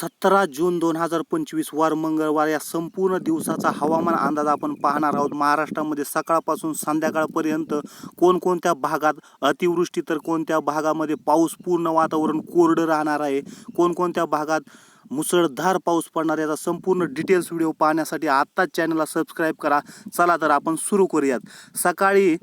सतरा जून दोन हजार पंचवीस वार मंगळवार या संपूर्ण दिवसाचा हवामान अंदाज आपण पाहणार आहोत. महाराष्ट्रामध्ये सकाळपासून संध्याकाळपर्यंत कोणकोणत्या भागात अतिवृष्टी तर कोणत्या भागामध्ये पाऊस पूर्ण वातावरण कोरडं राहणार आहे? कोणकोणत्या भागात मुसळधार पाऊस पडणार याचा संपूर्ण डिटेल्स व्हिडिओ पाहण्यासाठी आत्ताच चॅनलला सबस्क्राईब करा. चला तर आपण सुरू करूयात. सकाळी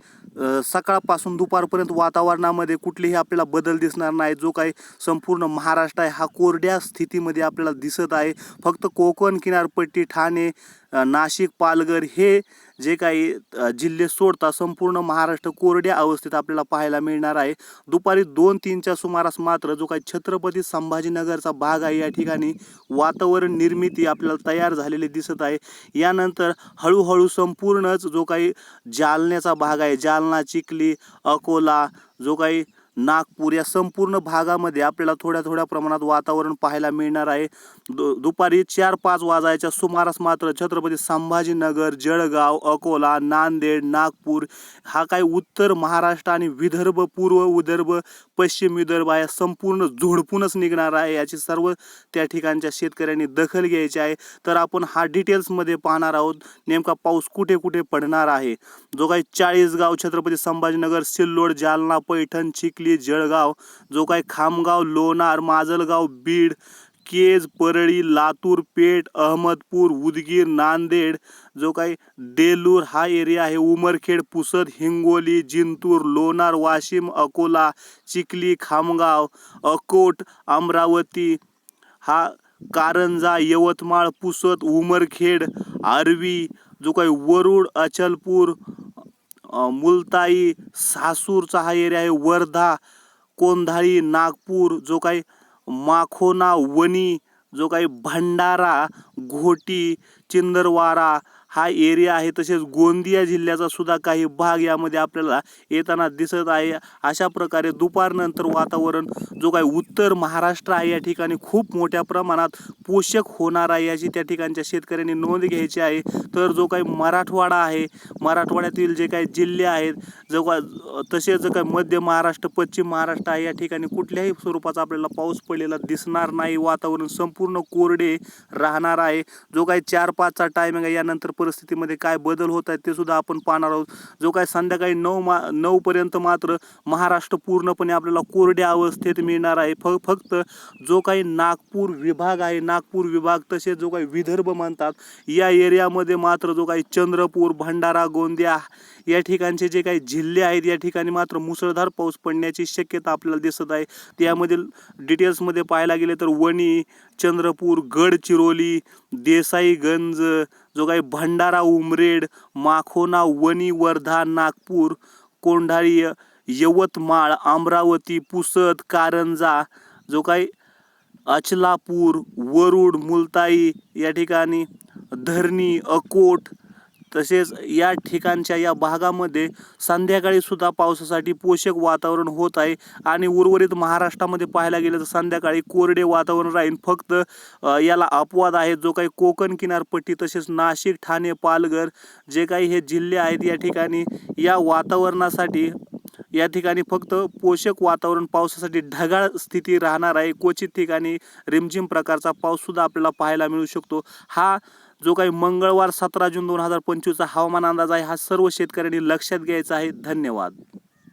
सकाळपासून दुपारपर्यंत वातावरणामध्ये कुठलीही आपल्याला बदल दिसणार नाही. जो काही संपूर्ण महाराष्ट्र आहे हा कोरड्या स्थितीमध्ये आपल्याला दिसत आहे. फक्त कोकण किनारपट्टी ठाणे नाशिक पालघर हे जे काही जिल्हे सोडता संपूर्ण महाराष्ट्र कोरड्या अवस्थेत आपल्याला पाहायला मिळणार आहे. दुपारी दोन तीनच्या सुमारास मात्र जो काही छत्रपती संभाजीनगरचा भाग आहे या ठिकाणी वातावरण निर्मिती आपल्याला तयार झालेली दिसत आहे. यानंतर हळूहळू संपूर्णच जो काही जालन्याचा भाग आहे जालना चिखली अकोला जो काही नागपूर या संपूर्ण भागामध्ये आपल्याला थोड्या थोड्या प्रमाणात वातावरण पाहायला मिळणार आहे. दु दुपारी चार पाच वाजायच्या सुमारास मात्र छत्रपती संभाजीनगर जळगाव अकोला नांदेड नागपूर हा काही उत्तर महाराष्ट्र आणि विदर्भ पूर्व विदर्भ पश्चिम विदर्भ या संपूर्ण झोडपूनच निघणार आहे. याची सर्व त्या ठिकाणच्या शेतकऱ्यांनी दखल घ्यायची आहे. तर आपण हा डिटेल्समध्ये पाहणार आहोत. नेमका पाऊस कुठे कुठे पडणार आहे? जो काही चाळीसगाव छत्रपती संभाजीनगर सिल्लोड जालना पैठण चिखली जळगाव जो काय खामगाव लोणार माजलगाव बीड केज परळी लातूर पेठ अहमदपूर उदगीर नांदेड जो काही देलूर हा एरिया आहे. उमरखेड पुसद हिंगोली जिंतूर लोणार वाशिम अकोला चिखली खामगाव अकोट अमरावती हा कारंजा यवतमाळ पुसद उमरखेड आर्वी जो काही वरुड अचलपूर मुलताई सासूरचा हा एरिया आहे. वर्धा कोंधाळी नागपूर जो काही माखोना वणी जो काही भंडारा घोटी चिंदरवारा हा एरिया आहे तसेच गोंदिया जिल्ह्याचा सुद्धा काही भाग यामध्ये आपल्याला येताना दिसत आहे. अशा प्रकारे दुपारनंतर वातावरण जो काही उत्तर महाराष्ट्र आहे या ठिकाणी खूप मोठ्या प्रमाणात पोषक होणार आहे याची त्या ठिकाणच्या शेतकऱ्यांनी नोंद घ्यायची आहे. तर जो काही मराठवाडा आहे मराठवाड्यातील जे काही जिल्हे आहेत जो का तसेच जो काही मध्य महाराष्ट्र पश्चिम महाराष्ट्र आहे या ठिकाणी कुठल्याही स्वरूपाचा आपल्याला पाऊस पडलेला दिसणार नाही. वातावरण संपूर्ण कोरडे राहणार आहे. जो काही चार पाचचा टायमिंग आहे यानंतर परिस्थितीमध्ये काय बदल होत आहेत ते सुद्धा आपण पाहणार आहोत. जो काय संध्याकाळी नऊ मा नऊपर्यंत मात्र महाराष्ट्र पूर्णपणे आपल्याला कोरड्या अवस्थेत मिळणार आहे. फ फक्त जो काही नागपूर विभाग आहे नागपूर विभाग तसेच जो काही विदर्भ म्हणतात या एरियामध्ये मात्र जो काही चंद्रपूर भंडारा गोंदिया या ठिकाणचे जे काही जिल्हे आहेत या ठिकाणी मात्र मुसळधार पाऊस पडण्याची शक्यता आपल्याला दिसत आहे. त्यामधील डिटेल्समध्ये पाहायला गेले तर वणी चंद्रपूर गडचिरोली देसाईगंज जो काही भंडारा उमरेड माखोना वणी वर्धा नागपूर कोंढाळी यवतमाळ अमरावती पुसद कारंजा जो काही अचलापूर वरुड मुलताई या ठिकाणी धरणी अकोट तसेच या ठिकाणच्या या भागामध्ये संध्याकाळी सुद्धा पावसासाठी पोषक वातावरण होत आहे आणि उर्वरित महाराष्ट्रामध्ये पाहायला गेलं तर संध्याकाळी कोरडे वातावरण राहील. फक्त याला अपवाद आहे. जो काही कोकण किनारपट्टी तसेच नाशिक ठाणे पालघर जे काही हे जिल्हे आहेत या ठिकाणी या वातावरणासाठी या ठिकाणी फक्त पोषक वातावरण पावसासाठी ढगाळ स्थिती राहणार आहे. क्वचित ठिकाणी रिमझिम प्रकारचा पाऊससुद्धा आपल्याला पाहायला मिळू शकतो. हा जो काही मंगळवार सतरा जून दोन हजार पंचवीसचा हवामान अंदाज आहे हा सर्व शेतकऱ्यांनी लक्षात घ्यायचा आहे. धन्यवाद.